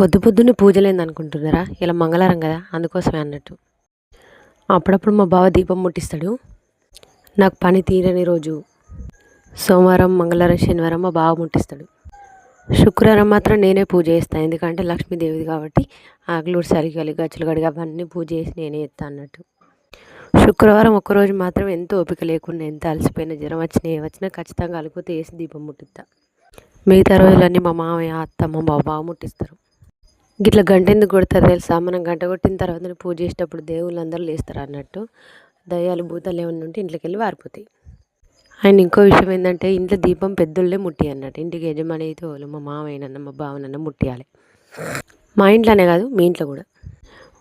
పొద్దు పొద్దున్నే పూజలేంది అనుకుంటున్నారా? ఇలా మంగళవారం కదా అందుకోసమే అన్నట్టు. అప్పుడప్పుడు మా బావ దీపం ముట్టిస్తాడు. నాకు పని తీరని రోజు. సోమవారం మంగళవారం శనివారం మా బావ ముట్టిస్తాడు. శుక్రవారం మాత్రం నేనే పూజ చేస్తాను ఎందుకంటే లక్ష్మీదేవిది కాబట్టి ఆకులు సరిగలి గచ్చులు గడిగి అవన్నీ పూజ చేసి నేనే చేస్తాను అన్నట్టు. శుక్రవారం ఒక్కరోజు మాత్రం ఎంతో ఓపిక లేకుండా ఎంత అలసిపోయిన జ్వరం వచ్చినా ఏ వచ్చినా ఖచ్చితంగా అలిపోతే వేసి దీపం ముట్టిస్తా. మిగతా రోజులన్నీ మా మామయ్య అత్తమ్మ మా బావ ముట్టిస్తారు. గిట్ల గంట ఎందుకు కొడతారు తెలుసా? మనం గంట కొట్టిన తర్వాత పూజ చేసేటప్పుడు దేవుళ్ళు అందరూ లేస్తారు అన్నట్టు. దయ్యాలు భూతాలు ఏమన్నా ఉంటే ఇంట్లోకి వెళ్ళి వారిపోతాయి. అండ్ ఇంకో విషయం ఏంటంటే ఇంట్లో దీపం పెద్దోళ్ళే ముట్టి అన్నట్టు. ఇంటికి యజమాని అయితే వాళ్ళు మా మామయ్యనన్న మా బావనన్న ముట్టియాలి మా ఇంట్లోనే కాదు మీ ఇంట్లో కూడా.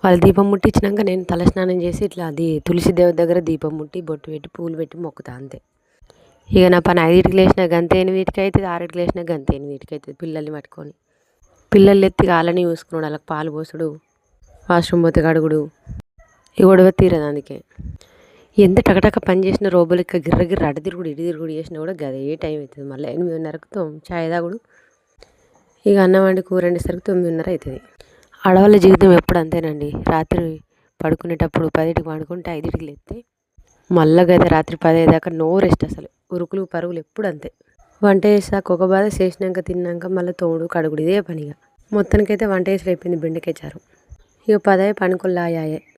వాళ్ళు దీపం ముట్టించినాక నేను తలస్నానం చేసి ఇట్లా అది తులసి దేవుడి దగ్గర దీపం ముట్టి బొట్టు పెట్టి పూలు పెట్టి మొక్కుతా అంతే. ఇక నా పని ఐదింటికి లేచిన గంత వీటికి అవుతుంది ఆరింటికి లేచిన గంత వీటికి అవుతుంది పిల్లల్ని పట్టుకొని. పిల్లలు ఎత్తి వాళ్ళని చూసుకున్నాడు. వాళ్ళకి పాలు పోసుడు వాష్రూమ్ పోతే కడుగుడు. ఈ గొడవ తీరదు అందుకే. ఎంత టకటక పని చేసిన రోబోలెక్క గిర్ర గిర్ర అటు తిరుగుడు ఇటు తిరుగుడు చేసినా కూడా గదే టైం అవుతుంది. మళ్ళీ ఎనిమిదిన్నరకు తొమ్ చాయ్ తాగుడు. ఇక అన్నం వండి కూర వండేసరికి తొమ్మిదిన్నర అవుతుంది. ఆడవాళ్ళ జీవితం ఎప్పుడు అంతేనండి. రాత్రి పడుకునేటప్పుడు పదింటికి పడుకుంటే ఐదింటికి లేస్తే మళ్ళా గదే రాత్రి పదే దాకా నో రెస్ట్ అసలు. ఉరుకులు పరుగులు ఎప్పుడు అంతే. వంట చేసాక ఒక బాధ చేసినాక తిన్నాక మళ్ళీ తోడు కడుగుడు ఇదే పనిగా. మొత్తానికైతే వంట చేసి అయిపోయింది బెండకాయ చారు. ఇక పదవి పనుకుల్లాయాయే